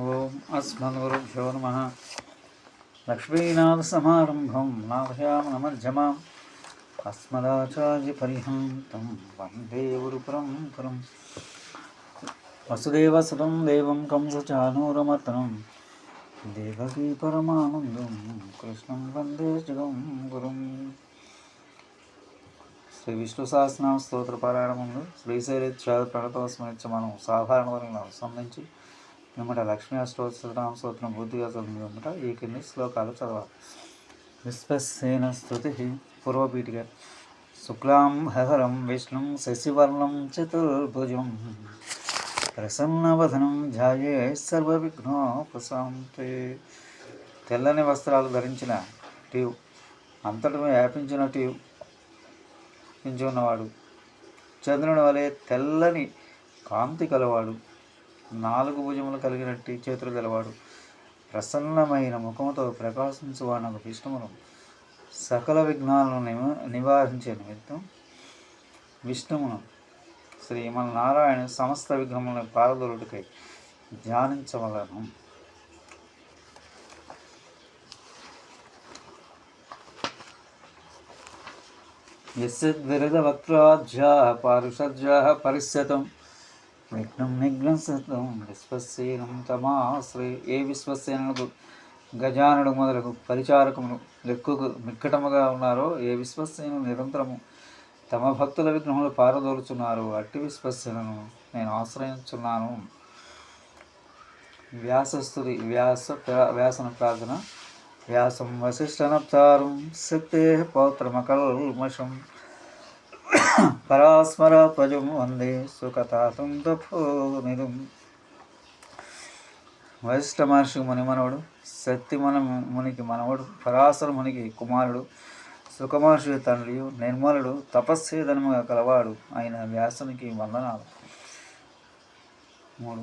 ఓం అస్మద్గురుభ్యో నమ. లక్ష్మీనాథసమారంభం నాథయామనమధ్యమాం అస్మదాచార్యపర్యంతం వందే గురుపరంపరం వసుదేవసుతం దేవం కంసచానూరమర్తనం దేవకీ పరమానందం కృష్ణం వందే జగం గురుం. శ్రీ విష్ణు సహస్రనామ స్తోత్ర పారాయణ ముందు శ్రీశైలేచ్ఛాద ప్రణతో స్మరించి మనం సాధారణ వరకు సంబంధించి మిమ్మట లక్ష్మీ అష్టోత్తరామ స్తోత్రం బుద్ధిగా చదివి మిమ్మట ఈ కింది శ్లోకాలు చదవాలి. విశ్వసేన స్థుతి పూర్వపీఠిక. శుక్లాం హహరం విష్ణుం శశివర్ణం చతుర్భుజం. ప్రసన్నవధనం ధ్యాయే సర్వవిఘ్నోపశాంతే తెల్లని వస్త్రాలు ధరించిన టీవ్. అంతటా వ్యాపించిన టీవ్. నించి ఉన్నవాడు చంద్రుని వలె తెల్లని కాంతి కలవాడు. నాలుగు భుజములు కలిగినట్టు చేతులు గలవాడు. ప్రసన్నమైన ముఖముతో ప్రకాశించువాడు విష్ణువును సకల విఘ్నాలను నివ నివారించే నిమిత్తం విష్ణువును. శ్రీమన్నారాయణ సమస్త విఘ్నములను పారదోలుడికై ధ్యానించవలను. యద్విరదవక్త్రాజ్యా పారుషజ్యా పరిశ్యతం విఘ్నం నిఘ్నశతం విశ్వసేనం తమాశ్రయ ఏ విశ్వసేనులకు గజానుడు మొదలకు పరిచారకములు లెక్కుకు మిక్కటముగా ఉన్నారో ఏ విశ్వసేను నిరంతరము తమ భక్తుల విఘ్నములు పారదోలుచున్నారు అట్టి విశ్వసేనను నేను ఆశ్రయించున్నాను. వ్యాసస్తుతి వ్యాస వ్యాసన ప్రార్థన. వ్యాసం వశిష్ఠనప్తారం శక్తే పౌత్రమకల్మషం. పరాస్మర త్వజం వందే సుఖతాతం తపోనిధం వశిష్ఠ మహర్షి ముని మనవడు శక్తి మన మునికి మనవడు పరాశర మునికి కుమారుడు సుఖమహర్షి తండ్రి నిర్మలుడు తపస్సేదనముగా కలవాడు ఆయన వ్యాసునికి వందనాలు. మూడు.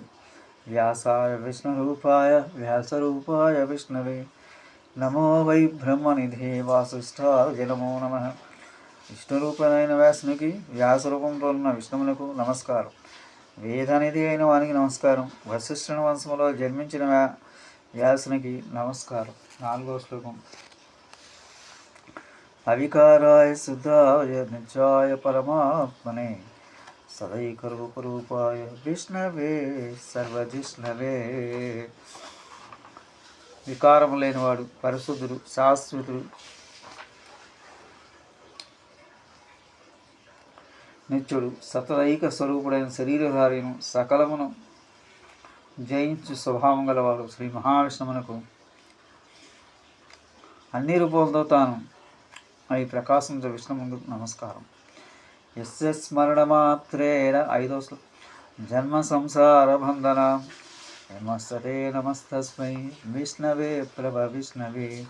వ్యాసాయ విష్ణురూపాయ వ్యాసరూపాయ విష్ణవే. నమో వై బ్రహ్మనిధే వాసిష్ఠాయ నమో నమ. విష్ణురూపమైన వ్యాసునికి వ్యాసరూపంలో ఉన్న విష్ణువునకు నమస్కారం. వేదనిధి అయిన వానికి నమస్కారం. వశిష్ఠుని వంశములో జన్మించిన వ్యా వ్యాసునికి నమస్కారం. నాలుగో శ్లోకం. అవికారాయ శుద్ధాయ నిజాయ పరమాత్మనే సదైకరూపరూపాయ విష్ణవే సర్వజిష్ణవే. వికారము లేనివాడు పరిశుద్ధుడు శాశ్వతుడు నిత్యుడు సతదైక స్వరూపుడైన శరీరధారిను సకలమును జయించు స్వభావం గలవాడు శ్రీ మహావిష్ణువునకు అన్ని రూపాలతో తాను అవి ప్రకాశించే విష్ణుముందు నమస్కారం. ఎస్ స్మరణ మాత్రేణ ఐదో జన్మ సంసార బంధన. నమస్తే నమస్తస్మై. విష్ణవే ప్రభ విష్ణవే.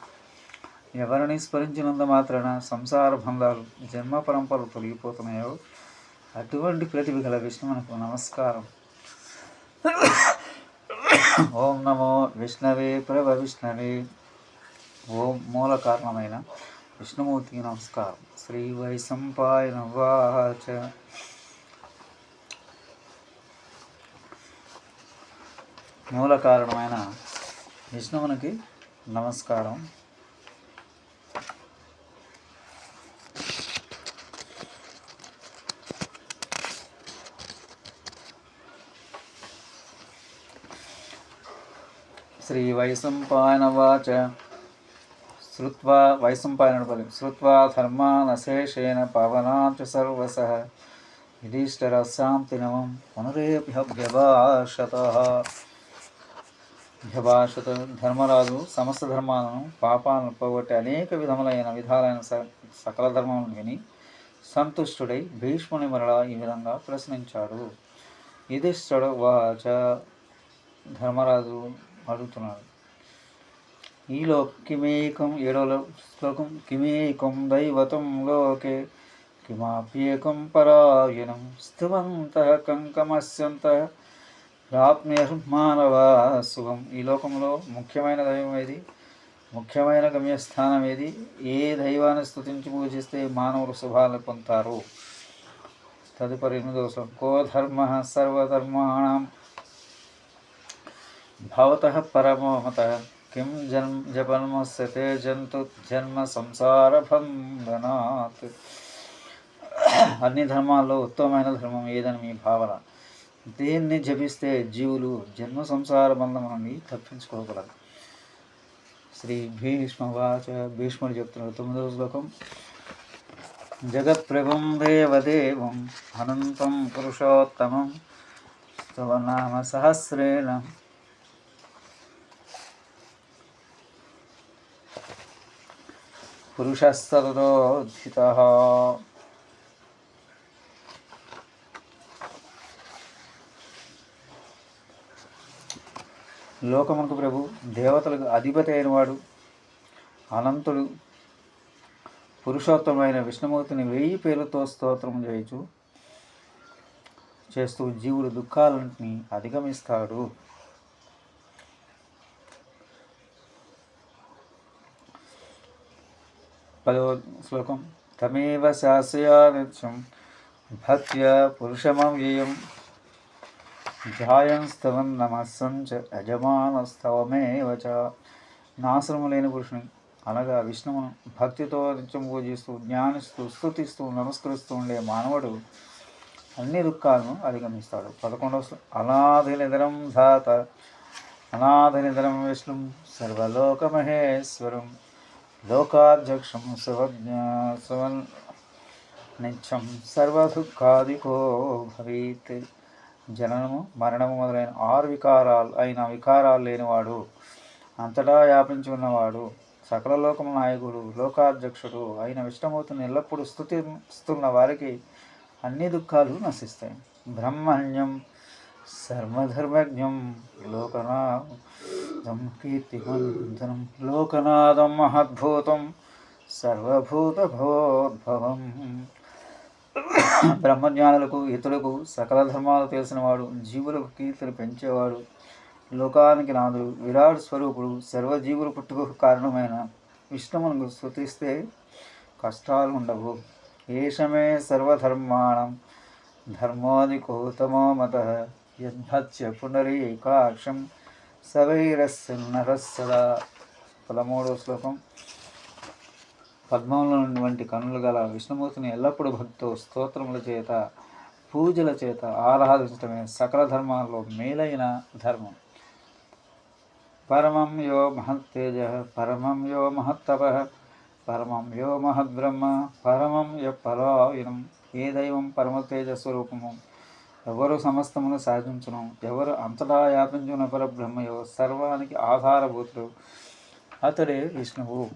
ఎవరిని స్మరించినంత మాత్రాన సంసార బంధాలు జన్మ పరంపరలు తొలగిపోతున్నాయో అటువంటి ప్రతిభ గల విష్ణువునకు నమస్కారం. ఓం నమో విష్ణవే ప్రభ విష్ణవే. ఓం మూల కారణమైన విష్ణుమూర్తికి నమస్కారం. శ్రీ వైశంపాయ వాచ మూల కారణమైన విష్ణువునికి నమస్కారం. శ్రీ వైశంపాయనవాచ శ్రుత్వా వైశంపాయనుడు పలి శ్రుత్వా ధర్మానశేషేణ పవనాచ సర్వస యుధిష్ఠరశాంతి నమం పునరేభ్యభ్యభాషత భ్యభాషత ధర్మరాజు సమస్త ధర్మాలను పాపాలను పోగొట్టి అనేక విధములైన విధాలైన స- సకల ధర్మములను విని సంతుష్టుడై భీష్ముని మరలా ఈ విధంగా ప్రశ్నించాడు. యుధిష్ఠుడు వాచ ధర్మరాజు అడుగుతున్నాడు ఈలో కిమేకం ఏడవ శ్లోకం కిమేకం దైవతం లోకే కిమాప్యేకం పరాయణం స్థువంత కంకమస్యంత ప్రాప్నిర్మానవ శుభం. ఈ లోకంలో ముఖ్యమైన దైవం ఏది? ముఖ్యమైన గమ్యస్థానం ఏది? ఏ దైవాన్ని స్థుతించి పూజిస్తే మానవులు శుభాలను పొందుతారు? తదుపరి ఎనిమిదవ శ్లోకం. కో ధర్మ సర్వధర్మాణం భవతः పరమోమత కిం జన్మ జపన్మస్య తే జంతు జన్మ సంసార బంధనాత్ అన్ని ధర్మాల్లో ఉత్తమమైన ధర్మం ఏదని మీ భావన। దీన్ని జపిస్తే జీవులు జన్మ సంసార బంధం నుండి తప్పించుకోగలరు। శ్రీ భీష్మవాచ భీష్ముడు చెప్తున్నారు తొమ్మిదవ శ్లోకం। జగత్ప్రభం దేవదేవం అనంతం పురుషోత్తమం స్తవనామ సహస్రేణ పురుషస్తరోద్ధిత లోకమునకు ప్రభు దేవతలకు అధిపతి అయినవాడు అనంతుడు పురుషోత్తమైన విష్ణుమూర్తిని వెయ్యి పేర్లతో స్తోత్రం చేయచు చేస్తూ జీవుడు దుఃఖాలన్నింటినీ అధిగమిస్తాడు. పదో శ్లోకం తమేవ శాస్యా నిత్యం భక్త్యా పురుషమవ్యయం ధ్యాయంస్తవం నమస్సంచ యజమానస్తవమేవ చ. నాశనము లేని పురుషుని అనగా విష్ణువును భక్తితో నిత్యం పూజిస్తూ జ్ఞానిస్తూ స్థుతిస్తూ నమస్కరిస్తూ ఉండే మానవుడు అన్ని దుఃఖాలను అధిగమిస్తాడు. పదకొండవ అనాథ నిధనం ధాత అనాథ నిధనం విష్ణుం సర్వలోకమహేశ్వరం. లోకాధ్యక్షం సర్వజ్ఞ సవన్ నిత్యం సర్వదుఖాదికో భవేత్ జననము మరణము మొదలైన ఆరు వికారాలు అయిన వికారాలు లేనివాడు అంతటా వ్యాపించి ఉన్నవాడు సకల లోకము నాయకుడు లోకాధ్యక్షుడు అయిన విష్ణుమూర్తిని ఎల్లప్పుడూ స్థుతిస్తున్న వారికి అన్ని దుఃఖాలు నశిస్తాయి. బ్రహ్మణ్యం సర్వధర్మజ్ఞం లోకనాథం కీర్తిమంతనం లోకనాథం మహద్భూతం సర్వభూతభోద్భవం బ్రహ్మజ్ఞానులకు ఇతరులకు సకల ధర్మాలు తెలిసినవాడు జీవులకు కీర్తిని పెంచేవాడు లోకానికి నాదుడు విరాట్ స్వరూపుడు సర్వజీవులు పుట్టుకు కారణమైన విష్ణువును స్థుతిస్తే కష్టాలు ఉండవు. ఏషమే సర్వధర్మాణం ధర్మోదికోతమో మత యద్భత్య పునరీకాక్షం. సవైరస్య నరస్సదా పదమూడవ శ్లోకం. పద్మంలో వంటి కన్నులు గల విష్ణుమూర్తిని ఎల్లప్పుడూ భక్తితో స్తోత్రముల చేత పూజల చేత ఆరాధించడమే సకల ధర్మాల్లో మేలైన ధర్మం. పరమం యో మహత్తేజ పరమం యో మహత్తప పరమం యో మహద్బ్రహ్మ పరమం యో పరాయణం ఏ దైవం పరమతేజ స్వరూపము ఎవరు సమస్తమును సాధించను? ఎవరు అంతటా వ్యాపించున్న పరబ్రహ్మయో సర్వానికి ఆధారభూతుడు అతడే విష్ణువు.